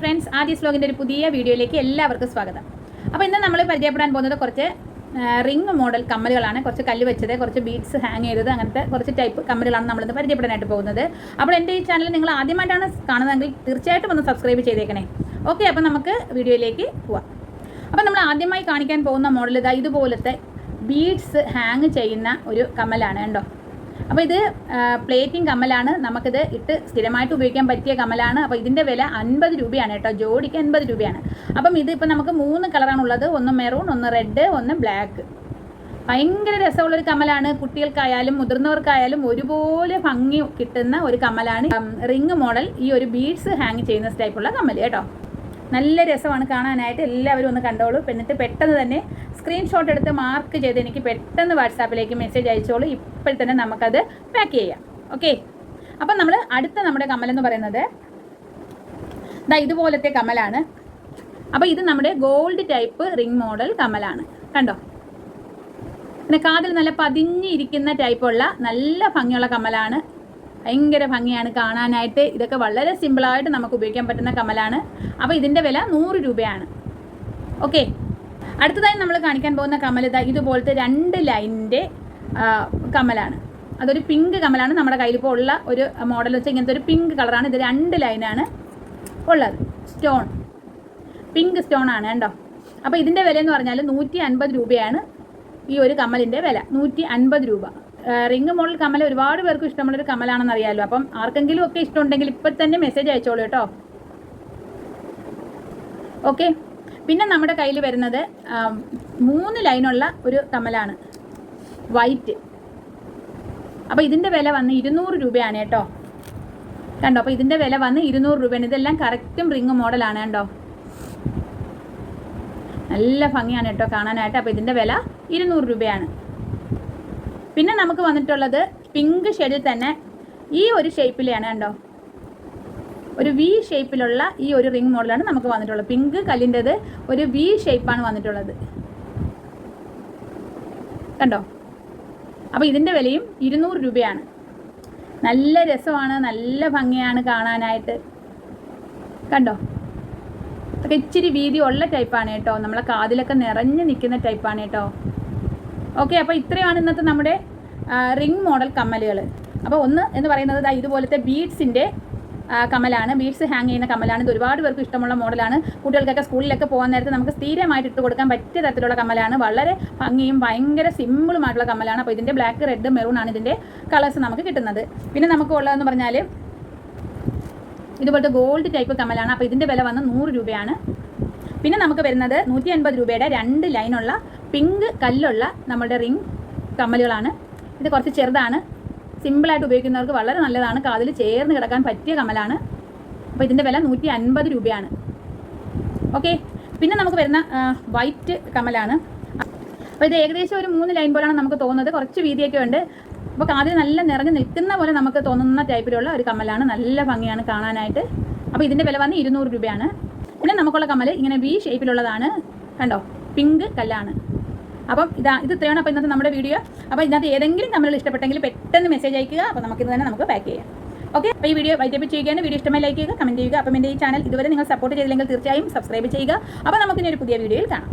Friends ആദ്യ സ്ലോഗിന്റെ ഒരു പുതിയ വീഡിയോയിലേക്ക് എല്ലാവർക്കും സ്വാഗതം. അപ്പോൾ ഇന്ന് നമ്മൾ പരിചയപ്പെടാൻ പോകുന്നത് കുറച്ച് റിംഗ് മോഡൽ കമ്മലുകളാണ്. കുറച്ച് കല്ല് വെച്ചത് കുറച്ച് ബീഡ്സ് ഹാങ് ചെയ്തത് അങ്ങനത്തെ കുറച്ച് ടൈപ്പ് കമ്മലുകളാണ് നമ്മളിന്ന് പരിചയപ്പെടാനായിട്ട് പോകുന്നത്. അപ്പോൾ എന്റെ ഈ ചാനൽ നിങ്ങൾ ആദ്യമായിട്ടാണ് കാണുന്നതെങ്കിൽ തീർച്ചയായിട്ടും ഒന്ന് സബ്സ്ക്രൈബ് ചെയ്തേക്കണേ. ഓക്കെ അപ്പോൾ നമുക്ക് വീഡിയോയിലേക്ക് പോവാം. അപ്പോൾ നമ്മൾ ആദ്യമായി കാണിക്കാൻ പോകുന്ന മോഡൽ ഇതാ ഇതുപോലത്തെ ബീഡ്സ് ഹാങ് ചെയ്യുന്ന ഒരു കമ്മലാണ് കണ്ടോ? അപ്പോൾ ഇത് പ്ലേറ്റിംഗ് കമ്മലാണ്. നമുക്കിത് ഇട്ട് സ്ഥിരമായിട്ട് ഉപയോഗിക്കാൻ പറ്റിയ കമ്മലാണ്. അപ്പോൾ ഇതിന്റെ വില അൻപത് രൂപയാണ് കേട്ടോ. ജോഡിക്ക് അൻപത് രൂപയാണ്. അപ്പം ഇത് ഇപ്പോൾ നമുക്ക് മൂന്ന് കളറാണ് ഉള്ളത് ഒന്ന് മെറൂൺ ഒന്ന് റെഡ് ഒന്ന് ബ്ലാക്ക്. ഭയങ്കര രസമുള്ളൊരു കമ്മലാണ്. കുട്ടികൾക്കായാലും മുതിർന്നവർക്കായാലും ഒരുപോലെ ഭംഗി കിട്ടുന്ന ഒരു കമ്മലാണ്. റിങ് മോഡൽ ഈ ഒരു ബീഡ്സ് ഹാങ് ചെയ്യുന്ന ടൈപ്പുള്ള കമ്മൽ കേട്ടോ. നല്ല രസമാണ് കാണാനായിട്ട്. എല്ലാവരും ഒന്ന് കണ്ടോളൂ. എന്നിട്ട് പെട്ടെന്ന് തന്നെ സ്ക്രീൻഷോട്ട് എടുത്ത് മാർക്ക് ചെയ്ത് എനിക്ക് പെട്ടെന്ന് വാട്സാപ്പിലേക്ക് മെസ്സേജ് അയച്ചോളൂ. ഇപ്പോൾ തന്നെ നമുക്കത് പാക്ക് ചെയ്യാം. ഓക്കെ അപ്പം നമ്മൾ അടുത്ത നമ്മുടെ കമ്മലെന്ന് പറയുന്നത് ഇതാ ഇതുപോലത്തെ കമ്മലാണ് അപ്പോൾ ഇത് നമ്മുടെ ഗോൾഡ് ടൈപ്പ് റിംഗ് മോഡൽ കമ്മലാണ് കണ്ടോ? പിന്നെ കാതിൽ നല്ല പതിഞ്ഞിരിക്കുന്ന ടൈപ്പുള്ള നല്ല ഭംഗിയുള്ള കമ്മലാണ് ഭയങ്കര ഭംഗിയാണ് കാണാനായിട്ട്. ഇതൊക്കെ വളരെ സിമ്പിളായിട്ട് നമുക്ക് ഉപയോഗിക്കാൻ പറ്റുന്ന കമ്മലാണ് അപ്പോൾ ഇതിന്റെ വില നൂറ് രൂപയാണ്. ഓക്കെ അടുത്തതായി നമ്മൾ കാണിക്കാൻ പോകുന്ന കമലിത ഇതാ ഇതുപോലത്തെ രണ്ട് ലൈനിന്റെ കമലാണ്. അതൊരു പിങ്ക് കമലാണ് നമ്മുടെ കയ്യിലിപ്പോൾ ഉള്ള ഒരു മോഡൽ വെച്ചാൽ ഇങ്ങനത്തെ ഒരു പിങ്ക് കളറാണ് ഇത് രണ്ട് ലൈനാണ് ഉള്ളത്. സ്റ്റോൺ പിങ്ക് സ്റ്റോൺ ആണ് കേട്ടോ അപ്പോൾ ഇതിന്റെ വില എന്ന് പറഞ്ഞാൽ നൂറ്റി അൻപത് രൂപയാണ് ഈ ഒരു കമ്മലിന്റെ വില. നൂറ്റി അൻപത് രൂപ റിംഗ് മോഡൽ കമൽ ഒരുപാട് പേർക്ക് ഇഷ്ടമുള്ളൊരു കമലാണെന്ന് അറിയാമല്ലോ അപ്പം ആർക്കെങ്കിലും ഒക്കെ ഇഷ്ടമുണ്ടെങ്കിൽ ഇപ്പം തന്നെ മെസ്സേജ് അയച്ചോളൂ കേട്ടോ. ഓക്കെ പിന്നെ നമ്മുടെ കയ്യിൽ വരുന്നത് മൂന്ന് ലൈനുള്ള ഒരു കമലാണ്. വൈറ്റ് അപ്പോൾ ഇതിന്റെ വില വന്ന് ഇരുന്നൂറ് രൂപയാണ് കേട്ടോ. കണ്ടോ? അപ്പോൾ ഇതിന്റെ വില വന്ന് ഇരുന്നൂറ് രൂപയാണ്. ഇതെല്ലാം കറക്റ്റും റിങ് മോഡലാണ് കണ്ടോ? നല്ല ഭംഗിയാണ് കേട്ടോ കാണാനായിട്ട്. അപ്പോൾ ഇതിന്റെ വില ഇരുന്നൂറ് രൂപയാണ്. പിന്നെ നമുക്ക് വന്നിട്ടുള്ളത് പിങ്ക് ഷെഡിൽ തന്നെ ഈ ഒരു ഷേപ്പിലാണ് കണ്ടോ? ഒരു വി ഷേപ്പിലുള്ള ഈ ഒരു റിംഗ് മോഡലാണ് നമുക്ക് വന്നിട്ടുള്ളത്. പിങ്ക് കല്ലിന്റെത് ഒരു വി ഷേപ്പാണ് വന്നിട്ടുള്ളത്. കണ്ടോ? അപ്പോൾ ഇതിന്റെ വിലയും ഇരുന്നൂറ് രൂപയാണ്. നല്ല രസമാണ് നല്ല ഭംഗിയാണ് കാണാനായിട്ട്. കണ്ടോ? അതൊക്കെ ഇച്ചിരി വീതി ഉള്ള ടൈപ്പാണ് കേട്ടോ. നമ്മളെ കാതിലൊക്കെ നിറഞ്ഞു നിൽക്കുന്ന ടൈപ്പാണ് കേട്ടോ. ഓക്കെ അപ്പോൾ ഇത്രയാണ് ഇന്നത്തെ നമ്മുടെ റിംഗ് മോഡൽ കമ്മലുകൾ അപ്പോൾ ഒന്ന് എന്ന് പറയുന്നത് ഇതുപോലത്തെ ബീഡ്സിന്റെ കമ്മലാണ് ബീഡ്സ് ഹാങ് ചെയ്യുന്ന കമലാണ്. ഇത് ഒരുപാട് പേർക്ക് ഇഷ്ടമുള്ള മോഡലാണ്. കുട്ടികൾക്കൊക്കെ സ്കൂളിലൊക്കെ പോകാൻ നേരത്തെ നമുക്ക് സ്ഥിരമായിട്ട് ഇട്ട് കൊടുക്കാൻ പറ്റിയ തരത്തിലുള്ള കമലാണ്. വളരെ ഭംഗിയും ഭയങ്കര സിമ്പിളുമായിട്ടുള്ള കമലാണ്. അപ്പോൾ ഇതിന്റെ ബ്ലാക്ക് റെഡ് മെറൂൺ ആണ് ഇതിന്റെ കളേഴ്സ് നമുക്ക് കിട്ടുന്നത്. പിന്നെ നമുക്ക് ഉള്ളതെന്ന് പറഞ്ഞാൽ ഇതുപോലത്തെ ഗോൾഡ് ടൈപ്പ് കമലാണ്. അപ്പോൾ ഇതിന്റെ വില വന്ന് നൂറ് രൂപയാണ്. പിന്നെ നമുക്ക് വരുന്നത് നൂറ്റി അൻപത് രൂപയുടെ രണ്ട് ലൈനുള്ള പിങ്ക് കല്ലുള്ള നമ്മുടെ റിംഗ് കമ്മലുകളാണ് ഇത് കുറച്ച് ചെറുതാണ്. സിമ്പിളായിട്ട് ഉപയോഗിക്കുന്നവർക്ക് വളരെ നല്ലതാണ്. കാതിൽ ചേർന്ന് കിടക്കാൻ പറ്റിയ കമലാണ്. അപ്പോൾ ഇതിന്റെ വില നൂറ്റി അൻപത് രൂപയാണ്. ഓക്കെ പിന്നെ നമുക്ക് വരുന്ന വൈറ്റ് കമലാണ്. അപ്പോൾ ഇത് ഏകദേശം ഒരു മൂന്ന് ലൈൻ പോലെയാണ് നമുക്ക് തോന്നുന്നത്. കുറച്ച് വീതിയൊക്കെ ഉണ്ട്. അപ്പോൾ കാതിൽ നല്ല നിറഞ്ഞു നിൽക്കുന്ന പോലെ നമുക്ക് തോന്നുന്ന ടൈപ്പിലുള്ള ഒരു കമലാണ്. നല്ല ഭംഗിയാണ് കാണാനായിട്ട്. അപ്പോൾ ഇതിന്റെ വില വന്ന് ഇരുന്നൂറ് രൂപയാണ്. പിന്നെ നമുക്കുള്ള കമ്മൽ ഇങ്ങനെ വി ഷേപ്പിലുള്ളതാണ് കണ്ടോ? പിങ്ക് കല്ലാണ്. അപ്പം ഇതാ ഇത് ഇത്രയാണ് അപ്പോൾ ഇന്നത്തെ നമ്മുടെ വീഡിയോ അപ്പോൾ ഇതിനകത്ത് ഏതെങ്കിലും നമ്മൾ ഇഷ്ടപ്പെട്ടെങ്കിൽ പെട്ടെന്ന് മെസ്സേജ് അയക്കുക. അപ്പോൾ നമുക്കിത് തന്നെ നമുക്ക് പാക്ക് ചെയ്യാം. ഓക്കെ അപ്പോൾ ഈ വീഡിയോ വൈദ്യപ്പ് ചെയ്യുകയാണ് വീഡിയോ ഇഷ്ടമായി ലൈക്ക് ചെയ്യുക കമന്റ് ചെയ്യുക. അപ്പം എന്റെ ഈ ചാനൽ ഇതുവരെ നിങ്ങൾ സപ്പോർട്ട് ചെയ്തില്ലെങ്കിൽ തീർച്ചയായും സബ്സ്ക്രൈബ് ചെയ്യുക. അപ്പോൾ നമുക്കിനി ഒരു പുതിയ വീഡിയോയിൽ കാണാം.